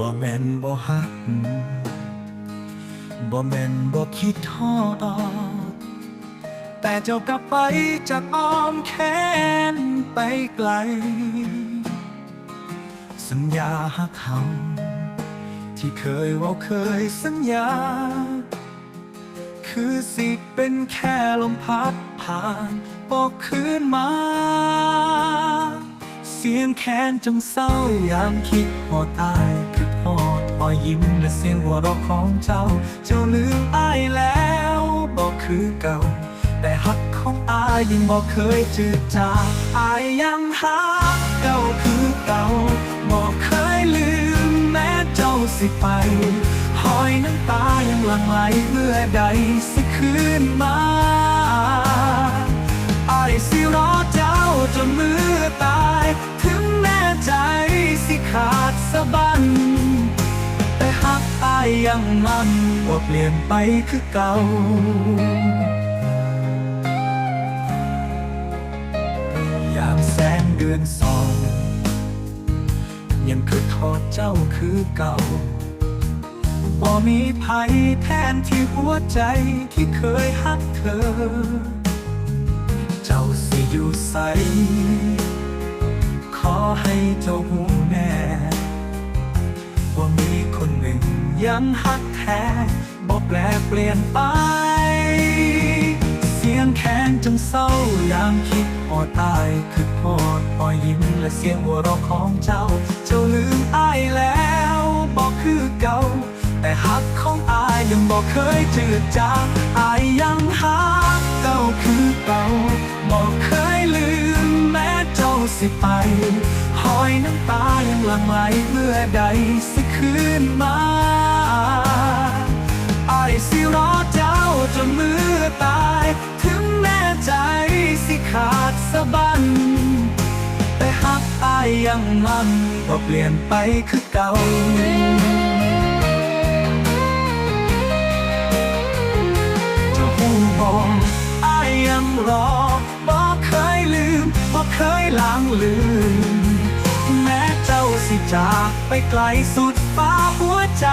บ่แม่นบ่หัก บ่แม่นบ่คิดทอด แต่เจ้ากลับไปจากอ้อมแขนไปไกล สัญญาหักเขาที่เคยว่าเคยสัญญา คือสิเป็นแค่ลมพัดผ่านบอกคืนมา เสียงแค้นจงเศร้ายามคิดพอตาย เสียงหัวเราะของเจ้า เจ้าลืมอายแล้วบอกคือเก่า แต่หักของอายยังบอกเคยจืดจางอายยังหักเก่าคือเก่าบอกเคยลืมแม้เจ้าสิไปหอยน้ำตายังหลั่งไหลเมื่อใดสิคืนมาอายสิรอ ยยังมั่นว่าเปลี่ยนไปคือเก่ายามแสงเดือนสอง ยังคือทอดเจ้าคือเก่าบ่มีภัยแทนที่หัวใจที่เคยหักเธอ เจ้าสิอยู่ใส ขอให้เจ้าหูแน่ ยังหักแท้บอกแปลเปลี่ยนไป เสียงแข็งจงเศร้ายามคิดพอตายคือพอดพอยยิ้มและเสียงหัวเราะของเจ้า เจ้าลืมอายแล้วบอกคือเก่า แต่หักของอายยังบอกเคยจืดจางอายยังหัก สิไปหอยน้ำตายังหลั่งไหลเมื่อใดสิคืนมาอายสิรอเจ้าจนมือตาย ถึงแน่ใจสิขาดสะบั้นแต่หักอายยังมันบ่เปลี่ยนไปคือเก่าจะหูบอกอายยังรอบอ ลืมบ่เคยล้างลืม แม้เจ้าสิจากไปไกลสุดฟ้าหัวใจ